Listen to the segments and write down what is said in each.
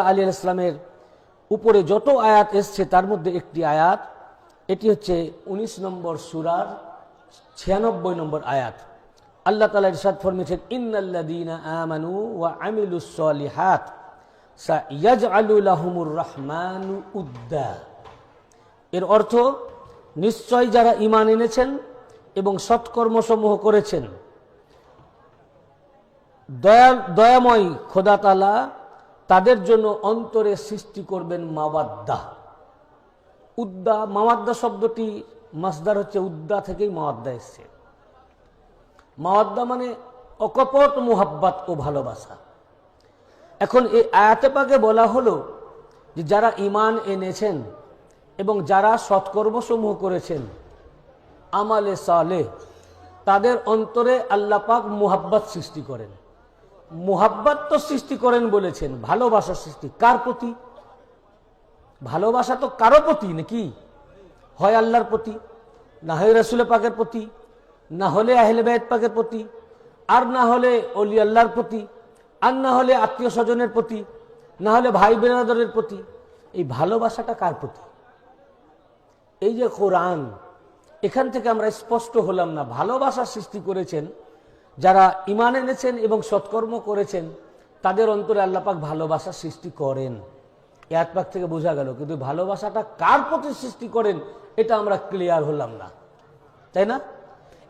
আলী ইসলামের উপরে যত আয়াত এসছে, তার মধ্যে একটি আয়াত, এটি হচ্ছে ১৯ নম্বর সুরার ছিয়ানব্বই নম্বর আয়াত। আল্লাহ তালা ইরশাদ ফরমেছেন উদ্দা। এর অর্থ, নিশ্চয় যারা ইমান এনেছেন এবং সৎকর্মসমূহ করেছেন, দয়া, দয়াময় খোদা তালা তাদের জন্য অন্তরে সৃষ্টি করবেন মাওয়াদ্দা। উদ্দা, মাওয়াদ্দা শব্দটি মাসদার হচ্ছে উদ্দা থেকেই মাওয়াদ্দা এসছে। মাওয়াদ্দা মানে অকপট মোহাব্বাত ও ভালোবাসা। এখন এই আয়াতে পাকে বলা হলো যে যারা ইমান এনেছেন এবং যারা সৎকর্মসমূহ করেছেন, আমালে সালে তাদের অন্তরে আল্লাহ পাক মুহাব্বাত সৃষ্টি করেন। মুহাব্বাত তো সৃষ্টি করেন বলেছেন, ভালোবাসা সৃষ্টি। কার প্রতি? ভালোবাসা তো কারও প্রতি নাকি? হয় আল্লাহর প্রতি, না হয় রসুল পাকের প্রতি, না হলে আহলে বেদ পাকের প্রতি, আর না হলে অলি আল্লাহর প্রতি, আর না হলে আত্মীয় স্বজনের প্রতি, না হলে ভাই বেরাদরের প্রতি। এই ভালোবাসাটা কার প্রতি? এই যে কোরআন, এখান থেকে আমরা স্পষ্ট হলাম না, ভালোবাসা সৃষ্টি করেছেন যারা ইমান এনেছেন এবং সৎকর্ম করেছেন, তাদের অন্তরে আল্লাপাক ভালোবাসা সৃষ্টি করেন। এক পাক থেকে বোঝা গেল, কিন্তু ভালোবাসাটা কার প্রতি সৃষ্টি করেন, এটা আমরা ক্লিয়ার হলাম না। তাই না?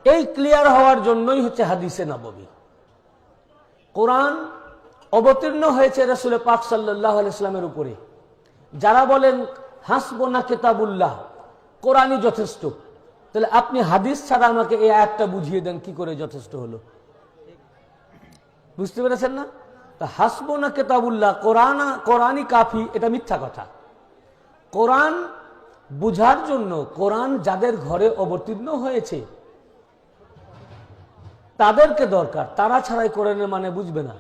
এই ক্লিয়ার হওয়ার জন্যই হচ্ছে হাদিসে নবী কোরআন অবতীর্ণ হয়েছে রসুল পাক সাল্লাহ ইসলামের উপরে। যারা বলেন, হাসবোনা কেতাবুল্লাহ কোরআনই যথেষ্ট। তাহলে আপনি হাদিস ছাড়া আমাকে এই আয়াতটা বুঝিয়ে দেন, কি করে যথেষ্ট হলো? বুঝতে পেরেছেন না? তা হাসবোনা কেতাবুল্লাহ, কোরআন, কোরআনই কাফি, এটা মিথ্যা কথা। কোরআন বুঝার জন্য, কোরআন যাদের ঘরে অবতীর্ণ হয়েছে, তাদেরকে দরকার। তারা ছাড়াই কোরআনের মানে বুঝবে না।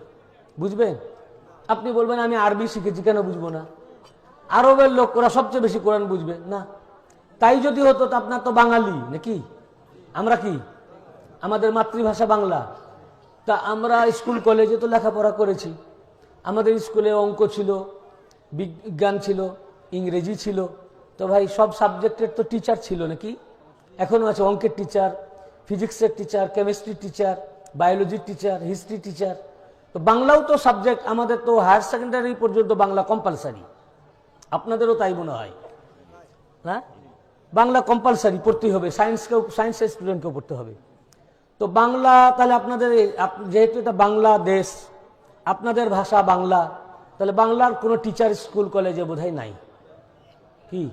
বুঝবেন আপনি বলবেন, আমি আরবি শিখেছি, কেন বুঝব না? আরবের লোক ওরা সবচেয়ে বেশি কোরআন বুঝবে। না। তাই যদি হতো, তো আপনার তো বাঙালি, নাকি? আমরা কি? আমাদের মাতৃভাষা বাংলা। তা আমরা স্কুল কলেজে তো লেখাপড়া করেছি। আমাদের স্কুলে অঙ্ক ছিল, বিজ্ঞান ছিল, ইংরেজি ছিল। তো ভাই, সব সাবজেক্টের তো টিচার ছিল নাকি? এখনও আছে অঙ্কের টিচার ফিজিক্সের টিচার কেমিস্ট্রি টিচার বায়োলজির টিচার হিস্ট্রি টিচার তো বাংলাও তো সাবজেক্ট আমাদের তো হায়ার সেকেন্ডারি পর্যন্ত বাংলা কম্পালসারি আপনাদেরও তাই মনে হয়? হ্যাঁ? বাংলা কম্পালসারি পড়তেই হবে সায়েন্সকেও সায়েন্সের স্টুডেন্টকেও পড়তে হবে। তো বাংলা, তাহলে আপনাদের আপ- যেহেতু এটা বাংলাদেশ আপনাদের ভাষা বাংলা, তাহলে বাংলার কোনো টিচার স্কুল কলেজে বোধহয় নাই। কি?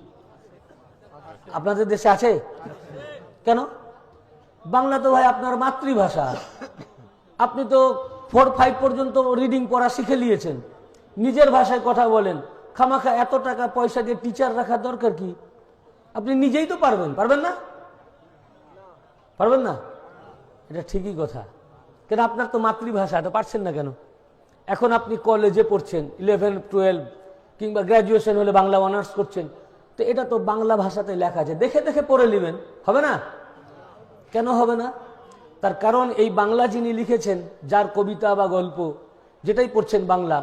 আপনাদের দেশে আছে? কেন? বাংলা তো ভাই আপনার মাতৃভাষা। আপনি তো ফোর ফাইভ পর্যন্ত রিডিং পড়া শিখে নিয়েছেন। নিজের ভাষায় কথা বলেন। খামাখা এত টাকা পয়সা দিয়ে টিচার রাখার দরকার কি? আপনি নিজেই তো পারবেন পারবেন না? পারবেন না? এটা ঠিকই কথা। কেন আপনার তো মাতৃভাষা, এটা পারছেন না কেন? এখন আপনি কলেজে পড়ছেন ইলেভেন টুয়েলভ কিংবা গ্র্যাজুয়েশন হলে বাংলা অনার্স করছেন, তো এটা তো বাংলা ভাষাতে লেখা আছে। দেখে দেখে পড়ে নেবেন, হবে না? কেন হবে না? তার কারণ এই বাংলা যিনি লিখেছেন, যার কবিতা বা গল্প, যেটাই পড়ছেন বাংলা,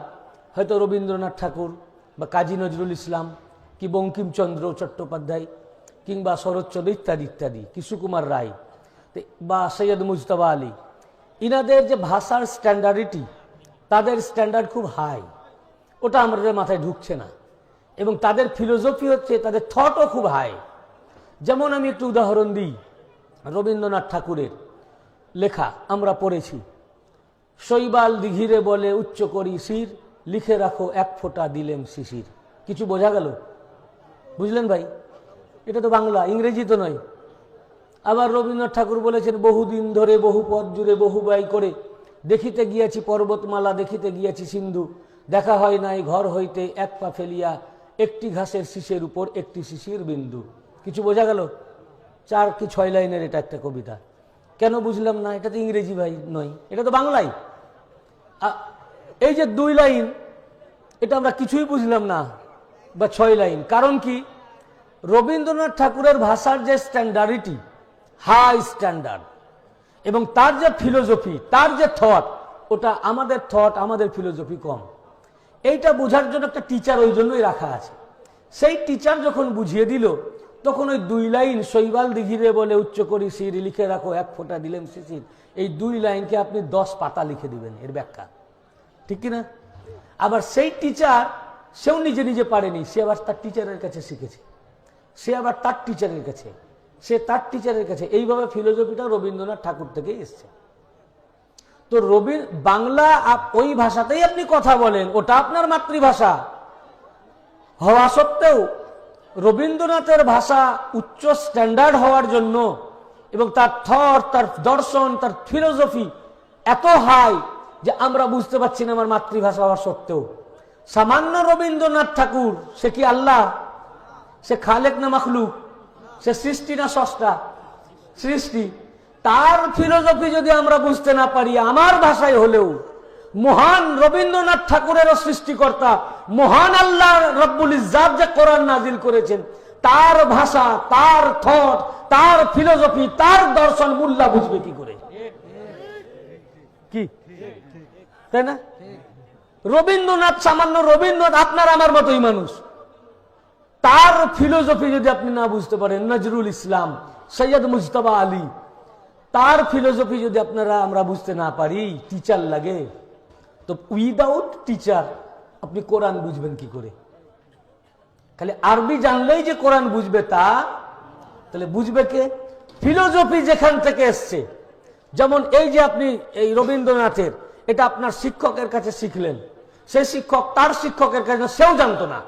হয়তো রবীন্দ্রনাথ ঠাকুর বা কাজী নজরুল ইসলাম, কি বঙ্কিমচন্দ্র চট্টোপাধ্যায়, কিংবা শরৎচন্দ্র ইত্যাদি ইত্যাদি কি সুকুমার রায়। বা সৈয়দ মুজতবা আলী। ইনাদের যে ভাষার স্ট্যান্ডার্ডিটি তাদের স্ট্যান্ডার্ড খুব হাই ওটা আমাদের মাথায় ঢুকছে না। এবং তাদের ফিলোসফি হচ্ছে, তাদের থটও খুব হাই যেমন আমি একটু উদাহরণ দিই, রবীন্দ্রনাথ ঠাকুরের লেখা আমরা পড়েছি, শৈবাল দিঘিরে বলে, উচ্চ করি শির, লিখে রাখো এক ফোঁটা দিলেম শিশির। কিছু বোঝা গেল? বুঝলেন ভাই? এটা তো বাংলা, ইংরেজি তো নয়। আবার রবীন্দ্রনাথ ঠাকুর বলেছেন, বহুদিন ধরে বহু পথ জুড়ে বহু ব্যয় করে দেখিতে গিয়াছি পর্বতমালা, দেখিতে গিয়াছি সিন্ধু। দেখা হয় নাই ঘর হইতে এক পা ফেলিয়া, একটি ঘাসের শীষের উপর একটি শিশির বিন্দু। কিছু বোঝা গেল? চার কি ছয় লাইনের এটা একটা কবিতা। কেন বুঝলাম না? এটা তো ইংরেজি ভাই নয়, এটা তো বাংলাই। এই যে দুই লাইন, এটা আমরা কিছুই বুঝলাম না, বা ছয় লাইন। কারণ কি? রবীন্দ্রনাথ ঠাকুরের ভাষার যে স্ট্যান্ডার্ডিটি হাই স্ট্যান্ডার্ড। এবং তার যে ফিলোজফি তার যে থট, ওটা আমাদের থট, আমাদের ফিলোজফি কম। এইটা বোঝার জন্য একটা টিচার ওই জন্যই রাখা আছে। সেই টিচার যখন বুঝিয়ে দিল, তখন ওই দুই লাইন শৈবাল দিঘিরে বলে, উচ্চ করি সির, লিখে রাখো, এক ফোঁটা দিলেন শিশির। এই দুই লাইনকে আপনি দশ পাতা লিখে দিবেন, এর ব্যাখ্যা। ঠিক কিনা? আবার সেই টিচার সেও নিজে নিজে পারেনি, সে আবার তার টিচারের কাছে শিখেছে। সে আবার তার টিচারের কাছে। সে তার টিচারের কাছে, এইভাবে ফিলোসফিটা রবীন্দ্রনাথ ঠাকুর থেকে এসছে। তো রবি, বাংলা ওই ভাষাতেই আপনি কথা বলেন, ওটা আপনার মাতৃভাষা। হওয়া সত্ত্বেও, রবীন্দ্রনাথের ভাষা উচ্চ স্ট্যান্ডার্ড হওয়ার জন্য এবং তার থর তার দর্শন, তার ফিলোসফি এত হাই যে আমরা বুঝতে পারছি না আমার মাতৃভাষা হওয়া সত্ত্বেও। সামান্য রবীন্দ্রনাথ ঠাকুর, সে কি আল্লাহ? সে খালেক না মখলুক? সে সৃষ্টি না সস্তা? সৃষ্টি। তার ফিলোসফি যদি আমরা বুঝতে না পারি, আমার ভাষায় হলেও, মহান রবীন্দ্রনাথ ঠাকুরেরও সৃষ্টিকর্তা, মহান আল্লাহ রব্বুল ইজাব যে কোরআন নাজিল করেছেন, তার ভাষা, তার থট, তার ফিলোসফি তার দর্শন মুল্লা বুঝবে কি করে? কি? তাই না? রবীন্দ্রনাথ সামান্য রবীন্দ্রনাথ, আপনার আমার মতোই মানুষ। তার ফিলোসফি যদি আপনি না বুঝতে পারেন, নজরুল ইসলাম, সৈয়দ মুজতবা আলী, তার ফিলোসফি যদি আপনারা আমরা বুঝতে না পারি টিচার লাগে। তো উইদাউট টিচার আপনি কোরআন বুঝবেন কি করে? খালি আরবি জানলেই যে কোরআন বুঝবে তা, তাহলে বুঝবে কে? ফিলোসফি যেখান থেকে এসছে। যেমন এই যে আপনি এই রবীন্দ্রনাথের, এটা আপনার শিক্ষকের কাছে শিখলেন। সেই শিক্ষক তার শিক্ষকের কাছে, সেও জানতো না।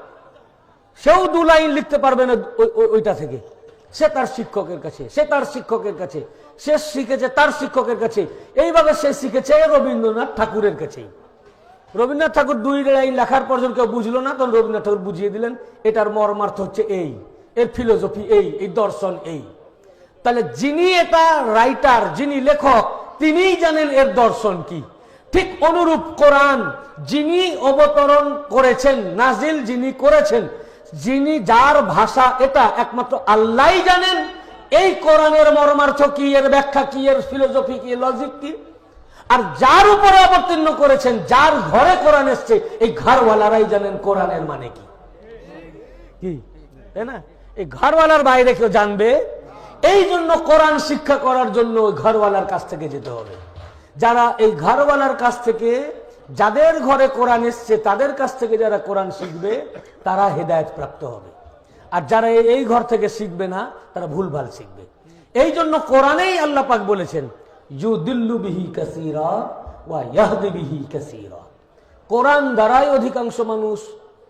সেও দু লাইন লিখতে পারবে না ওই- ওই- ওইটা থেকে। সে তার শিক্ষকের কাছে, সে তার শিক্ষকের কাছে, সে শিখেছে তার শিক্ষকের কাছে। এইভাবে সে শিখেছে রবীন্দ্রনাথ ঠাকুরের কাছেই। রবীন্দ্রনাথ ঠাকুর দুই লাইন লেখার পর যখন কেউ বুঝলো না, তখন রবীন্দ্রনাথ ঠাকুর বুঝিয়ে দিলেন, এটার মর্মার্থ হচ্ছে এই, এর ফিলোসফি এই এই দর্শন এই। তাহলে যিনি এটা রাইটার যিনি লেখক, তিনিই জানেন এর দর্শন কি। ঠিক অনুরূপ কোরআন যিনি অবতরণ করেছেন, নাজিল যিনি করেছেন যিনি যার ভাষা এটা একমাত্র আল্লাহ জানেন। এই কোরআনের মর্মার্থ কি, এর ব্যাখ্যা কি, এর ফিলোসফি কি লজিক কি? আর যার উপরে অবতীর্ণ করেছেন, যার ঘরে কোরআন এসছে, এই ঘরওয়ালারাই জানেন কোরআনের মানে কি। কি? তাই না? এই ঘরওয়ালার বাইরে কেউ জানবে? এই জন্য কোরআন শিক্ষা করার জন্য ওই ঘরওয়ালার কাছ থেকে যেতে হবে। যারা এই ঘরওয়ালার কাছ থেকে যাদের ঘরে কোরআন এসছে, তাদের কাছ থেকে যারা কোরআন শিখবে, তারা হেদায়ত প্রাপ্ত হবে। আর যারা এই- ঘর থেকে শিখবে না, তারা ভুলভাল শিখবে। এই জন্য কোরআনেই আল্লাহ পাক বলেছেন ইউ দিল্লু বিহি কাসিরা। কোরআন দ্বারাই অধিকাংশ মানুষ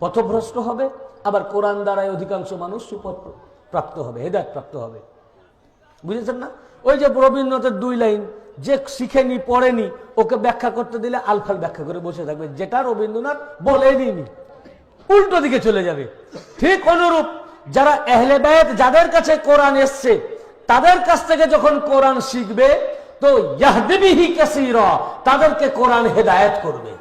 পথভ্রষ্ট হবে, আবার কোরআন দ্বারাই অধিকাংশ মানুষ সুপথ প্রাপ্ত হবে, হেদায়ত প্রাপ্ত হবে। বুঝেছেন না? ওই যে রবীন্দ্রনাথের দুই লাইন যে শিখেনি, পড়েনি, ওকে ব্যাখ্যা করতে দিলে আলফাল ব্যাখ্যা করে বসে থাকবে। যেটা রবীন্দ্রনাথ বলেনি উল্টো দিকে চলে যাবে। ঠিক অনুরূপ যারা এহলে বেত যাদের কাছে কোরআন এসছে, তাদের কাছ থেকে যখন কোরআন শিখবে, তো তাদেরকে কোরআন হেদায়েত করবে।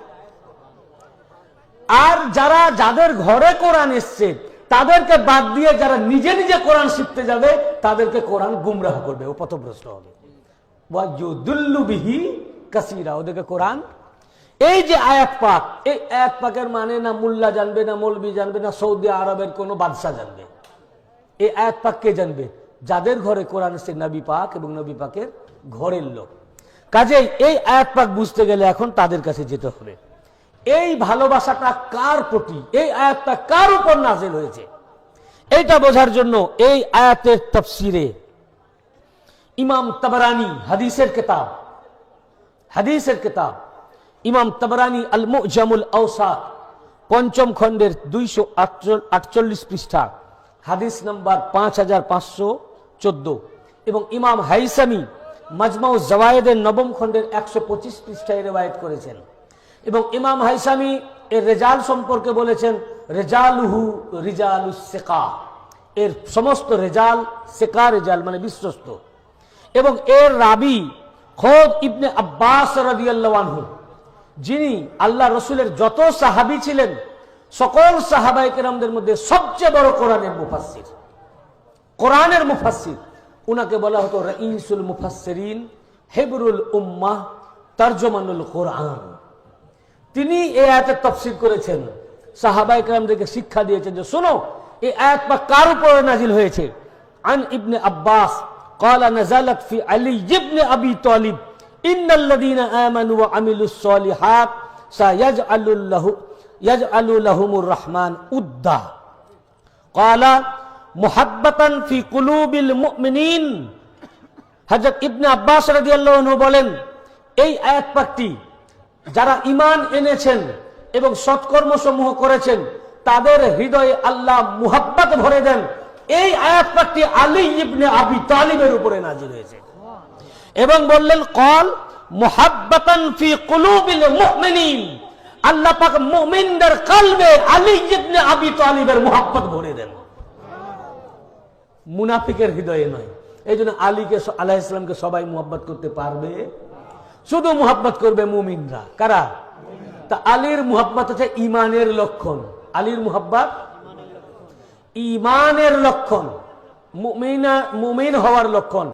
আর যারা, যাদের ঘরে কোরআন এসছে, তাদেরকে বাদ দিয়ে যারা নিজে নিজে কোরআন শিখতে যাবে, তাদেরকে কোরআন গুমরাহ করবে, ও পথভ্রষ্ট হবে। ওয়াজুদুল্লু বিহি কাসীরা। ওদেরকে কোরআন। এই যে আয়াত পাক, এই আয়াত পাকের মানে না মুল্লা জানবে, না মৌলবি জানবে, না সৌদি আরবের কোনো বাদশাহ জানবে। এই আয়াত পাক কে জানবে? যাদের ঘরে কোরআন সে নবী পাক এবং নবী পাকের ঘরের লোক। কাজেই এই আয়াত পাক বুঝতে গেলে এখন তাদের কাছে যেতে হবে। এই ভালোবাসাটা কার প্রতি? এই আয়াতটা কার উপর নাজিল হয়েছে? এইটা বোঝার জন্য এই আয়াতের তফসিরে ইমাম তবরানি হাদিসের কিতাব। হাদিসের কিতাব। ইমাম তবরানি আল মুজামুল আওসাদ পঞ্চম খণ্ডের দুইশো আটচল্লিশ পৃষ্ঠা, হাদিস নাম্বার পাঁচ হাজার পাঁচশো চোদ্দ। এবং ইমাম হাইসামি মাজমাউ জওয়ায়েদের নবম খণ্ডের একশো পঁচিশ পৃষ্ঠায় রেওয়ায়ত করেছেন। এবং ইমাম হাইসামি এর রেজাল সম্পর্কে বলেছেন, রেজালুহু রিজালু সেকা। এর সমস্ত রেজাল সেকা রেজাল মানে বিশ্বস্ত। এবং এর রাবি খোদ ইবনে আব্বাস রাদিয়াল্লাহু যিনি আল্লাহ রসুলের যত সাহাবি ছিলেন, সকল সাহাবাই কেরামদের মধ্যে সবচেয়ে বড় কোরআনের মুফাসসির। কোরআনের মুফাসসির, উনাকে বলা হতো রাইসুল মুফাসসিরিন, হেবরুল উম্মাহ, তর্জমানুল কোরআন। তিনি এ আয়াতের তফসিল করেছেন। সাহাবাই কালামদেরকে শিক্ষা দিয়েছেন যে, শোনো, এই আয়াত বা কার উপরে নাজিল হয়েছে? আন ইবনে আব্বাস قال نزلت في علي بن ابي طالب ان الذين امنوا وعملوا الصالحات سيجعل له يجعل لهم الرحمن উদ্দা قال محبة في قلوب المؤمنين হযরত ইবনে আব্বাস রাদিয়াল্লাহু আনহু বলেন এই আয়াত পাকটি যারা ঈমান এনেছেন এবং সৎকর্ম সমূহ করেছেন তাদের হৃদয়ে আল্লাহ মুহাব্বত ভরে দেন এই আয়াত পাকটি আলী ইবনে আবি তালিবের উপরে নাজিল হয়েছে। এবং বললেন, কল মুহাব্বাতান ফি কুলুবিল মুমিনিন। আল্লাহ পাক মুমিনদের কলবে আলী ইবনে আবি তালিবের মুহাব্বত ভরে দেন। মুনাফিকের হৃদয়ে নয়। এই জন্য আলীকে আলাহ ইসলামকে সবাই মুহাব্বত করতে পারবে। শুধু মুহাব্বত করবে মুমিনরা। কারা? তা আলীর মুহাব্বত হচ্ছে ইমানের লক্ষণ। আলীর মুহাব্বত ইমানের লক্ষণ মুমিনা হওয়ার লক্ষণ।